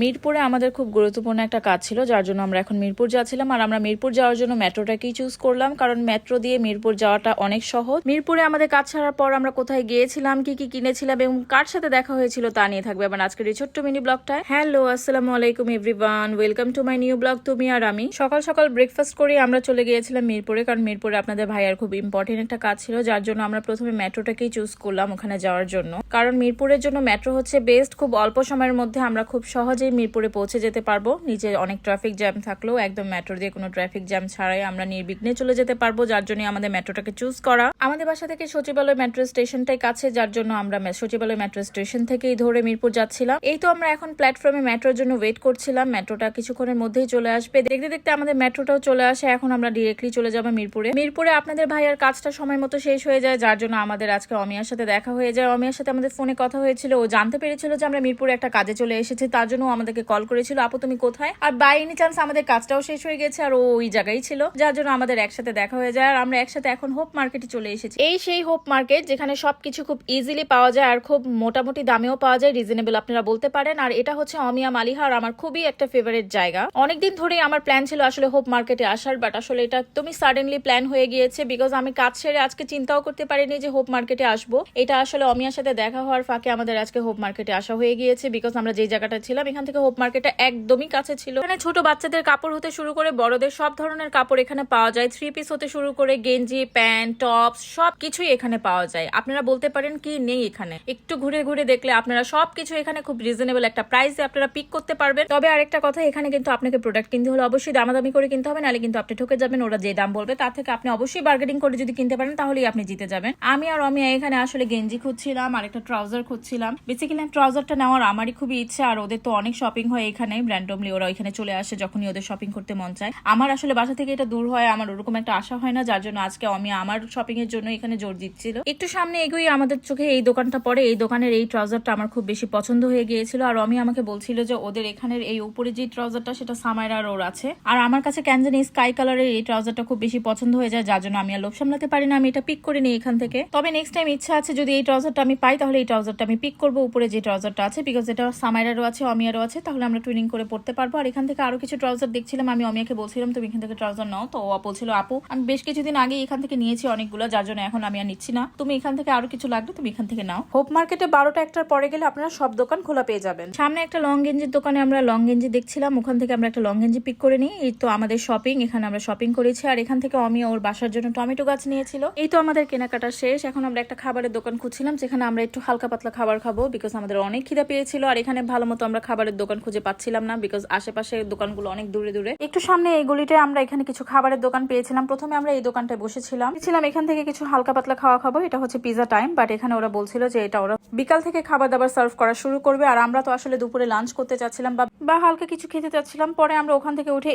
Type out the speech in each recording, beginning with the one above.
মিরপুরে আমাদের খুব গুরুত্বপূর্ণ একটা কাজ ছিল, যার জন্য আমরা এখন মিরপুর যাচ্ছিলাম। আর আমরা মিরপুর যাওয়ার জন্য মেট্রোটাকেই চুজ করলাম, কারণ মেট্রো দিয়ে মিরপুর যাওয়াটা অনেক সহজ। মিরপুরে আমাদের কাজ ছাড়ার পর আমরা কোথায় গিয়েছিলাম, কি কি কিনেছিলাম এবং কার সাথে দেখা হয়েছিল তা নিয়ে থাকবে আবার আজকের এই ছোট্ট মিনি ব্লগটায় হ্যালো আসসালামু আলাইকুম everyone welcome to my new blog তুমি আর আমি। সকাল সকাল ব্রেকফাস্ট করে আমরা চলে গিয়েছিলাম মিরপুরে, কারণ মিরপুরে আপনাদের ভাইয়ার খুব ইম্পর্টেন্ট একটা কাজ ছিল, যার জন্য আমরা প্রথমে মেট্রোটাকেই চুজ করলাম ওখানে যাওয়ার জন্য। কারণ মিরপুরের জন্য মেট্রো হচ্ছে বেস্ট খুব অল্প সময়ের মধ্যে আমরা খুব সহজেই মিরপুরে পৌঁছে যেতে পারব, নিচে অনেক ট্রাফিক জ্যাম থাকলেও একদম মেট্রো দিয়ে কোনো ট্রাফিক জ্যাম ছাড়াই আমরা নির্বিঘ্নে চলে যেতে পারব, যার জন্য আমাদের মেট্রোটাকে চুজ করা। আমাদের বাসা থেকে সচিবালয় মেট্রো স্টেশনটাই কাছে, যার জন্য আমরা সচিবালয় মেট্রো স্টেশন থেকেই ধরে মিরপুর যাচ্ছিলাম। এই তো আমরা এখন প্ল্যাটফর্মে মেট্রোর জন্য ওয়েট করছিলাম মেট্রোটা কিছুক্ষণের মধ্যেই চলে আসবে। দেখতে দেখতে আমাদের মেট্রোটাও চলে আসে, এখন আমরা ডিরেক্টলি চলে যাব মিরপুরে। মিরপুরে আপনাদের ভাইয়ার কাজটা সময় মতো শেষ হয়ে যায়, যার জন্য আমাদের আজকে অমিয়ার সাথে দেখা হয়ে যায়। অমিয়ার সাথে আমাদের ফোনে কথা হয়েছিল, ও জানতে পেরেছিল যে আমরা মিরপুরে একটা কাজে চলে এসেছি, তার জন্য আমাদেরকে কল করেছিল, আপু, তুমি কোথায়? আর বাই এনি চান্স আমাদের কাজটাও শেষ হয়ে গেছে, আর ও ওই জায়গায় ছিল, যার জন্য আমাদের একসাথে দেখা হয়ে যায়, আর আমরা একসাথে এখন হোপ মার্কেটে চলে এসেছি। এই সেই হোপ মার্কেট যেখানে সবকিছু খুব ইজিলি পাওয়া যায়, আর খুব মোটামুটি দামেও পাওয়া যায় রিজনেবল আপনারা বলতে পারেন। আর এটা হচ্ছে অমিয়া মালিহার, আমার খুবই একটা ফেভারিট জায়গা। অনেকদিন ধরেই আমার প্ল্যান ছিল আসলে হোপ মার্কেটে আসার বাট আসলে এটা একদমই সাডেনলি প্ল্যান হয়ে গিয়েছে বিকজ আমি কাজ সেরে আজকে চিন্তাও করতে পারিনি যে হোপ মার্কেটে আসব। এটা আসলে অমিয়ার সাথে দেখা হওয়ার ফাঁকে আমাদের আজকে হোপ মার্কেটে আসা হয়ে গিয়েছে বিকজ আমরা যেই জায়গাটা ছিলাম, এখান থেকে হোপ মার্কেটটা একদমই কাছে ছিল। এখানে ছোট বাচ্চাদের কাপড় হতে শুরু করে বড়দের সব ধরনের কাপড় এখানে পাওয়া যায়। থ্রি পিস হতে শুরু করে গেঞ্জি, প্যান্ট, টপস সব কিছুই এখানে পাওয়া যায়। আপনারা বলতে পারেন কি নেই এখানে? একটু ঘুরে ঘুরে দেখলে আপনারা সবকিছু এখানে খুব রিজনেবল একটা প্রাইসে আপনারা পিক করতে পারবেন। তবে আরেকটা কথা, এখানে কিন্তু আপনাকে প্রোডাক্ট কিনতে হলে অবশ্যই দামাদামি করে কিনতে হবে, নাহলে কিন্তু আপনি ঠকে যাবেন, ওরা যে দাম বলবে তার থেকে আপনি অবশ্যই বার্গেনিং করে যদি কিনতে পারেন, তাহলেই আপনি জিতে যাবেন। আমি আর অমিয়া এখানে আসলে গেঞ্জি খুঁজছিলাম আর একটা ট্রাউজার খুঁজছিলাম। বেসিক্যালি ট্রাউজারটা নেওয়ার আমারই খুবই ইচ্ছা, আর ওদের তো অনেক শপিং হয় এখানে র্যান্ডমলি ওরা এখানে চলে আসে যখনই ওদের শপিং করতে মন চায়। আমার আসলে বাসা থেকে এটা দূর হয়, আমার ওরকম একটা আশা হয় না, যার জন্য আজকে আমি আমার শপিং এর জন্য এখানে জোর দিচ্ছিল। একটু সামনে এগোই, আমাদের চোখে এই দোকানটা পড়ে, এই দোকানের এই ট্রাউজারটা আমার খুব বেশি পছন্দ হয়ে গিয়েছিল। আর আমি আমাকে বলছিল যে ওদের এখানের এই উপরে যে ট্রাউজারটা সেটা সামাইরার ওর আছে। আর আমার কাছে কেন জানি স্কাই কালারের এই ট্রাউজারটা খুব বেশি পছন্দ হয়ে যায়, যার জন্য আমি আর লোভ সামলাতে পারি না, আমি এটা পিক করে নিই এখান থেকে। তবে নেক্সট টাইম ইচ্ছা আছে যদি এই ট্রাউজারটা আমি পাই, তাহলে এই ট্রাউজারটা আমি পিক করব, উপরে যে ট্রাউজারটা আছে বিকজ এটা সামাইরারও আছে অমিয়ারও আছে তাহলে আমরা টুইনিং করে পড়তে পারব। আর এখান থেকে আরও কিছু ট্রাউজার দেখছিলাম আমি অমিয়াকে বলছিলাম তুমি এখান থেকে ট্রাউজার নাও। তো ও বলছিল আপু আমি বেশ কিছুদিন আগে এখান থেকে নিয়েছি অনেকগুলো যার জন্য এখন আমি আর নিচ্ছি না। তুমি এখান থেকে আরও কিছু লাগবে তুমি এখান থেকে নাও। হোপ মার্কেটে বারোটা একটার পরে গেলে আপনারা সব দোকান খোলা পেয়ে যাবেন। সামনে একটা লং গেঞ্জির দোকানে আমরা লং গেঞ্জি দেখছিলাম ওখান থেকে আমরা একটা লং গেঞ্জি পিক করে নিই। এই তো আমাদের শপিং এখানে আমরা শপিং করেছি। আর এখান থেকে অমিয়া ওর বাসার জন্য টমেটো গাছ নিয়েছিল। এই তো আমাদের কেনাকাটা শেষ। এখন আমরা একটা খাবারের দোকান খুঁজছিলাম যেখানে আমরা একটু হালকা পাতলা খাবার খাব বিকজ আমাদের অনেক খিদা পেয়েছিল। আর এখানে ভালো মতো আমরা খাবারের দোকান খুঁজে পাচ্ছিলাম না বিকজ আশেপাশে দোকানগুলো অনেক দূরে দূরে। একটু সামনে এই গলিতে আমরা এখানে কিছু খাবারের দোকান পেয়েছিলাম। প্রথমে আমরা এই দোকানটায় বসেছিলাম। ছিলাম এখান থেকে কিছু হালকা পাতলা খাওয়া খাব, এটা হচ্ছে পিজা টাইম বাট এখানে ওরা বলছিল যে এটা ওরা বিকাল থেকে খাবার দাবার সার্ভ করা শুরু করবে। আর আমরা তো আসলে দুপুরে লাঞ্চ করতে চাচ্ছিলাম বা হালকা কিছু খেতে চাচ্ছিলাম। পরে আমরা ওখান থেকে উঠে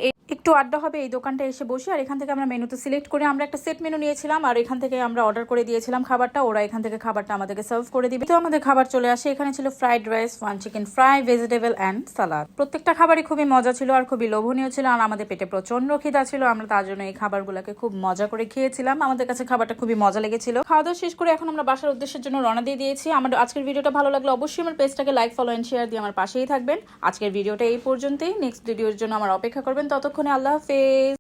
একটু আড্ডা হবে, এই দোকানটা এসে বসে। আর এখান থেকে আমরা মেনুতে সিলেক্ট করে আমরা একটা সেট মেনু নিয়েছিলাম। আর এখান থেকে আমরা অর্ডার করে দিয়েছিলাম খাবারটা। ওরা এখান থেকে খাবারটা আমাদেরকে সার্ভ করে দিবে। তো আমাদের খাবার চলে আসে। এখানে ছিল fried rice, one chicken fry, vegetable and salad. প্রত্যেকটা খাবারই খুবই মজা ছিল আর খুবই লোভনীয় ছিল। আর আমাদের পেটে প্রচণ্ড খিদা ছিল। আমরা তার জন্য এই খাবারগুলোকে খুব মজা করে খেয়েছিলাম। আমাদের কাছে খাবারটা খুবই মজা লেগেছিল। খাওয়া দাওয়া শেষ করে এখন আমরা বাসার উদ্দেশ্যের জন্য রওনা দিয়ে দিয়েছি। আমার আজকের ভিডিওটা ভালো লাগলে অবশ্যই আমার পেজটাকে লাইক, ফলো এন্ড শেয়ার দিয়ে আমার পাশেই থাকবেন। আজকের ভিডিওটা এই পর্যন্তই। নেক্সট ভিডিওর জন্য আমার অপেক্ষা করবেন। ততক্ষণে আল্লাহ হাফেজ